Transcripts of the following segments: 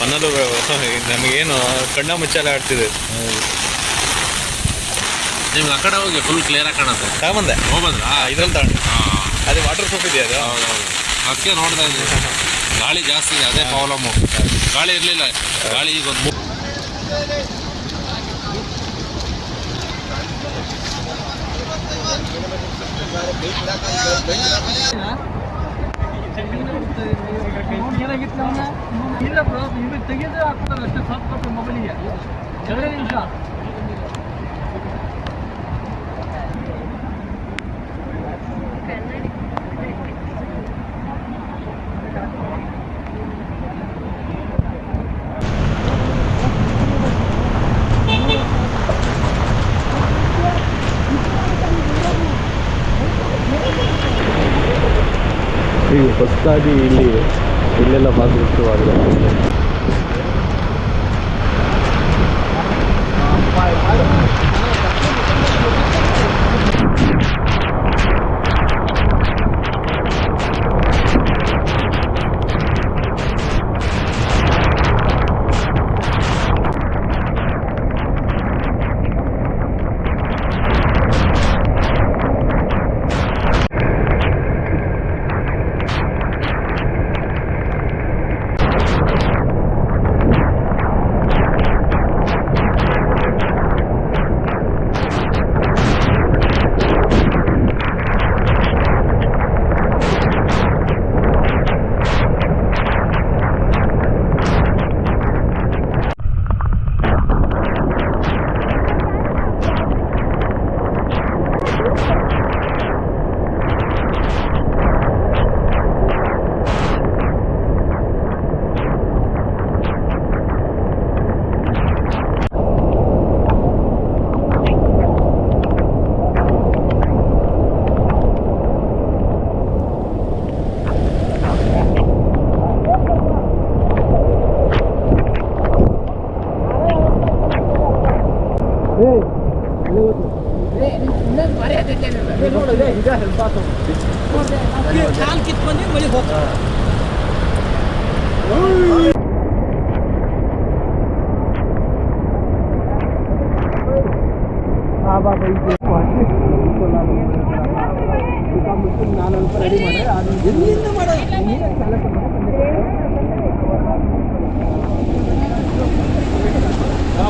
ಪನ್ನಲು ನಮಗೇನು ಕಣ್ಣ ಮುಚ್ಚಾಲೆ ಆಡ್ತಿದೆ. ನಿಮ್ಗೆ ಆ ಕಡೆ ಹೋಗಿ ಫುಲ್ ಕ್ಲಿಯರ್ ಆಗಿ ಕಾಣುತ್ತೆ. ತಗೊಂಬಂದೆ ಹೋಗ್ಬಂದ್ರಾ ಇದ್ರಲ್ಲಿ ತಗೊಂಡು. ಅದೇ ವಾಟರ್ ಪ್ರೂಫ್ ಇದೆಯಾ ಅದು? ಹೌದೌದು. ಅದಕ್ಕೆ ನೋಡ್ತಾ ಇದ್ದೀನಿ. ಗಾಳಿ ಜಾಸ್ತಿ ಇದೆ ಅದೇ ಪ್ರಾಬ್ಲಮ್ಮು ಗಾಳಿ ಇರಲಿಲ್ಲ. ಗಾಳಿ ಈಗ ಒಂದು ಇಲ್ಲ ಬ್ರೋ ಇದು ತೆಗೆದು ಹಾಕ್ತಾರೆ ಅಷ್ಟೇ ಸಾಕು ಮೊಬೈಲಿಗೆ. ಎರಡೇ ನಿಮಿಷ. ಹೊಸದಾಗಿ ಇಲ್ಲಿ ಇಲ್ಲೆಲ್ಲ ಮಾತು ಕಾಲು ಕಿತ್ಕೊಂಡು ಬಳಿ ಹೋಗ್ತಾರೆ ಎಲ್ಲಿಂದ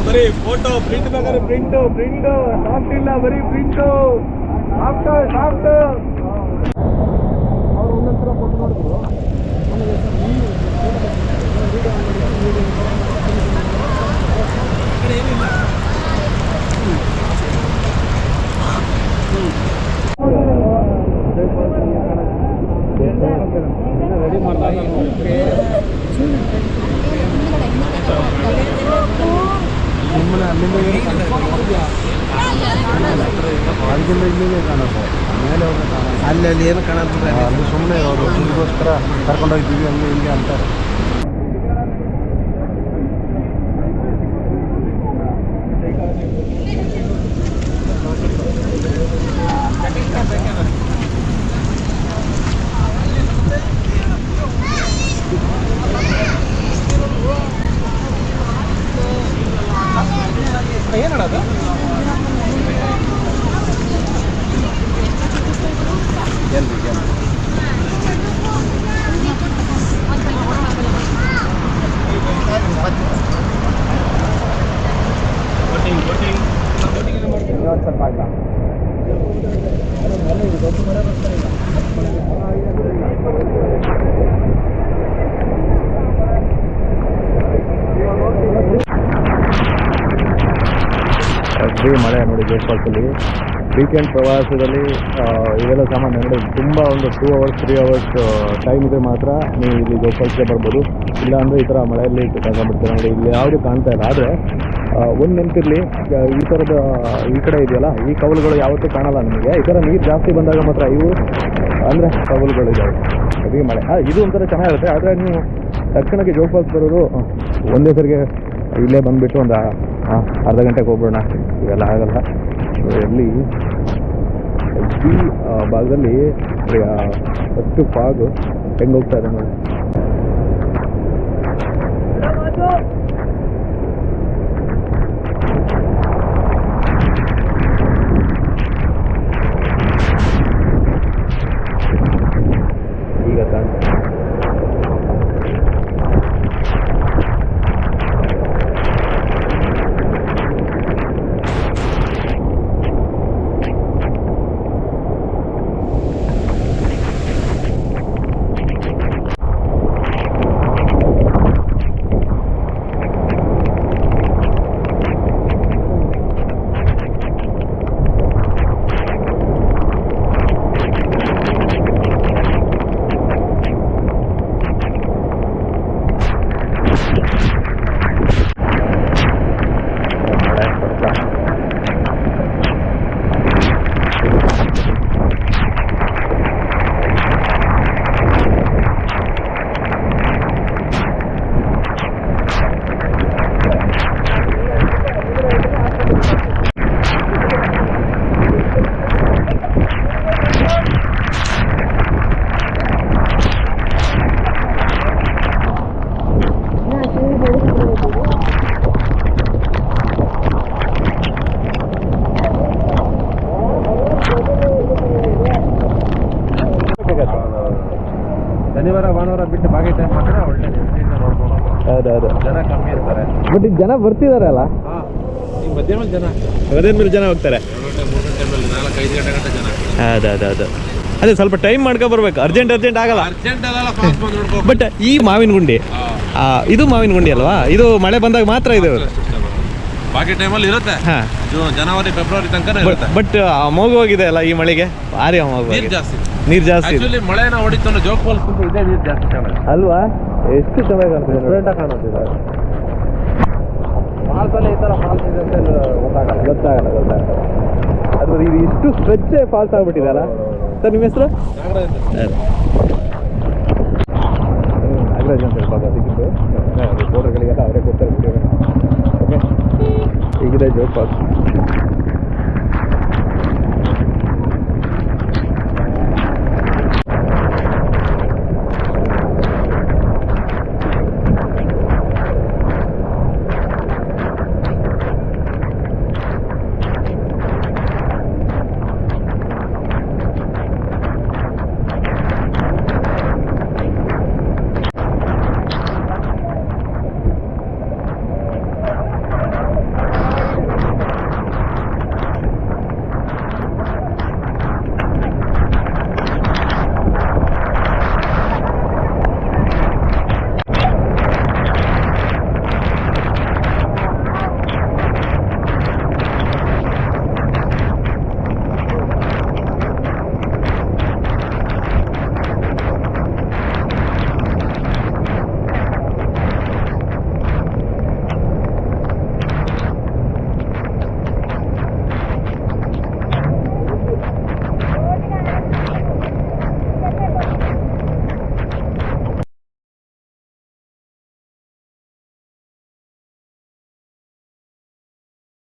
ಬರೀ ಫೋಟೋ ಪ್ರಿಂಟ್ ಬೇಕಾದ್ರೆ ಪ್ರಿಂಟು ಪ್ರಿಂಟು ಸಾಫ್ಟ್ ಇಲ್ಲ, ಬರೀ ಪ್ರಿಂಟು ಅವ್ರು ಒಂದೊಂದು ಫೋಟೋ ನೋಡಿದ್ರು ರೆಡಿ ಮಾಡ್ದಾಗ ನಿಮ್ಮನ್ನ ಅಲ್ಲಿಂದ ಏನು ಅಲ್ಲಿಂದ ಇಲ್ಲಿಗೆ ಕಾಣುತ್ತೆ ಮೇಲೆ ಹೋದ್ರೆ ಕಾಣಲ್ಲ ಅಲ್ಲಿ ಅಲ್ಲಿ ಏನು ಕಾಣಂತದೆ ಅಲ್ಲಿ. ಸುಮ್ಮನೆ ಅವರು ಕರ್ಕೊಂಡು ಕರ್ಕೊಂಡೋಗಿದ್ದೀವಿ ಹಂಗೆ ಹಿಂಗೆ ಅಂತಾರೆ ಅಗ್ರಿ ಮಳೆ ನೋಡಿ ಗೇಟ್ ಫಾಲ್ಸಲ್ಲಿ. ವೀಕೆಂಡ್ ಪ್ರವಾಸದಲ್ಲಿ ಇವೆಲ್ಲ ಸಾಮಾನ್ಯ ನೋಡಿ, ತುಂಬ ಒಂದು two hours three hours time ಇದೆ ಮಾತ್ರ ನೀವು ಇಲ್ಲಿ ಗೇಟ್ ಫಾಲ್ಸ್ಗೆ ಬರ್ಬೋದು. ಇಲ್ಲ ಅಂದರೆ ಈ ಥರ ಮಳೆಯಲ್ಲಿ ತಗೊಂಡ್ಬಿಡ್ತೀರ ನೋಡಿ, ಇಲ್ಲಿ ಯಾವುದೂ ಕಾಣ್ತಾ ಇಲ್ಲ. ಆದರೆ ಒಂದು ನೆನಪಿರಲಿ ಈ ಥರದ ಈ ಕಡೆ ಇದೆಯಲ್ಲ, ಈ ಕವಲುಗಳು ಯಾವತ್ತೂ ಕಾಣಲ್ಲ ನಿಮಗೆ. ಈ ಥರ ನೀರು ಜಾಸ್ತಿ ಬಂದಾಗ ಮಾತ್ರ ಇವು, ಅಂದರೆ ಕವಲುಗಳು ಇದೆ ಹೆವಿ ಮಳೆ. ಇದು ಒಂಥರ ಚೆನ್ನಾಗಿರುತ್ತೆ. ಆದರೆ ನೀವು ತಕ್ಷಣಕ್ಕೆ ಜೋಗ್ ಫಾಲ್ಸ್ ಬರೋದು ಒಂದೇ ಸರಿಗೆ ಇಲ್ಲೇ ಬಂದುಬಿಟ್ಟು ಒಂದು ಅರ್ಧ ಗಂಟೆಗೆ ಹೋಗ್ಬಿಡೋಣ. ಇವೆಲ್ಲ ಆಗಲ್ಲ. ಸೊ ಈ ಭಾಗದಲ್ಲಿ ಫಸ್ಟು ಫಾಗು ಹೆಂಗೆ ಹೋಗ್ತಾ ಇದೆ ನೋಡಿ ಈಗ ಕಾಣ್ತದೆ ಮಳೆ ಬರ್ತಾ ಶನಿವಾರ ಭಾನುವಾರ ಬಿಟ್ಟು ಬಾಗಿ ಟೈಮ್ ಮಾಡಿದ್ರೆ ಒಳ್ಳೆ ನೋಡ್ಬೋದು. ಜನ ಕಮ್ಮಿ ಇರ್ತಾರೆ. ಬಟ್ ಈಗ ಜನ ಹಾಂ ಈಗ ಮಧ್ಯಾಹ್ನ ಜನ ಮಧ್ಯಾಹ್ನ ಮೇಲೆ ಜನ ಹೋಗ್ತಾರೆ. ಏಳು ಗಂಟೆ ಅದೇ ಸ್ವಲ್ಪ ಟೈಮ್ ಮಾಡ್ಕೊ ಬರ್ಬೇಕು. ಅರ್ಜೆಂಟ್ ಅರ್ಜೆಂಟ್ ಆಗಲ್ಲ. ಅರ್ಜೆಂಟ್ ನೋಡ್ಕೋ. ಬಟ್ ಈ ಮಾವಿನ ಗುಂಡಿ ಆ, ಇದು ಮಾವಿನ ಗುಂಡಿ ಅಲ್ವಾ? ಇದು ಮಳೆ ಬಂದಾಗ ಮಾತ್ರ ಇದು. ಬಾಕಿ ಟೈಮಲ್ಲಿ ಇರುತ್ತೆ. ಜನವರಿ ಫೆಬ್ರವರಿ ತನಕ ಇರುತ್ತೆ. ಬಟ್ ಅಮೋಘವಾಗಿದೆ ಅಲ್ಲ ಈ ಮಳೆಗೆ? ಭಾರಿ ಅಮೋಘವಾಗಿದೆ ಜಾಸ್ತಿ. ನೀರು ಜಾಸ್ತಿ ಆಕ್ಚುಲಿ ಮಳೆನ ಹೊಡಿತು ಅಂದ್ರೆ ಜೋಗ್ ಫಾಲ್ಸ್ ಅಂತ ಇದೇ ಜಾಸ್ತಿ ಕಾಣೋದು ಅಲ್ವಾ? ಎಷ್ಟು ಚೆನ್ನಾಗಿ ಕಾಣ್ತಿದೆ ಡಿಫ್ರೆಂಟ್ ಕಾಣುತ್ತಿದೆ ಫಾಲ್ಸಲ್ಲಿ ಈ ಥರ ಫಾಲ್ಸ್ ಇದೆ ಅಂತ ಗೊತ್ತಾಗಲ್ಲ. ಗೊತ್ತಾಗಲ್ಲ ಗೊತ್ತಾಗಲ್ಲ. ಅದ್ರ ಇದು ಇಷ್ಟು ಸ್ಟ್ರೆಚ್ಚೇ ಫಾಲ್ಸ್ ಆಗ್ಬಿಟ್ಟಿದೆ ಅಲ್ಲ? ಸರ್ ನಿಮ್ಮ ಹೆಸರು? ನಾಗರಾಜ್ ಅಂತ. ಹೇಳ್ಬೋದು ಅದಕ್ಕಿಂತ. ಫೋಟೋಗಳಿಗೆಲ್ಲ ಅವರೇ ಕೊಡ್ತಾರೆ bire dört at.